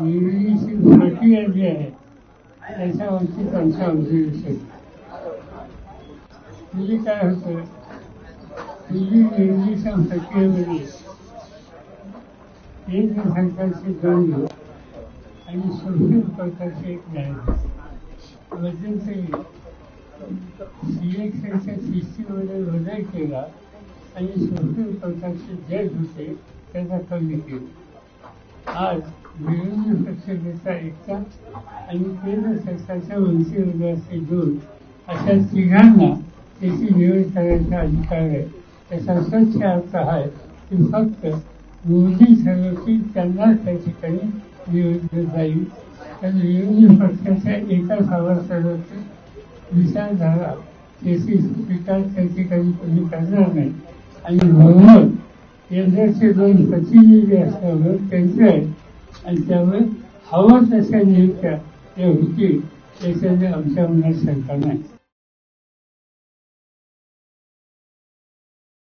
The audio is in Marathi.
निवडीची प्रक्रिया जी आहे त्याच्यावरती त्यांचा ऑब्झर्वेशन म्हणजे काय होतं? पूर्वी निवडीच्या प्रक्रियेमध्ये एक सरकारचे दोन आणि सुप्रीम प्रकारचे एक. न्यायाधीश मध्यंतरी सिलेक्शनच्या सिस्टीममध्ये बदल केला आणि सुप्रीम प्रकारचे जज होते त्यांना कमी केलं. आज विरोधी पक्षनेता एकटा आणि केंद्र सरकारच्या वंशी असते दोन अशा तिघांना त्याची निवड करण्याचा अधिकार आहे. त्याचा स्वच्छ अर्थ आहे की फक्त मोदी ठरवतील त्यांना त्या ठिकाणी निवडलं जाईल. तर विरोधी पक्षाच्या एका सभासदाची विचारधारा त्याची स्वीकार त्या ठिकाणी कोणी करणार नाही. आणि म्हणून केंद्राचे दोन प्रतिनिधी असल्यामुळे त्यांचे आहे आणि त्यामुळे हवं तशा नियुक्त्या त्या होतील त्याच्याने आमच्या मनात शंका नाही.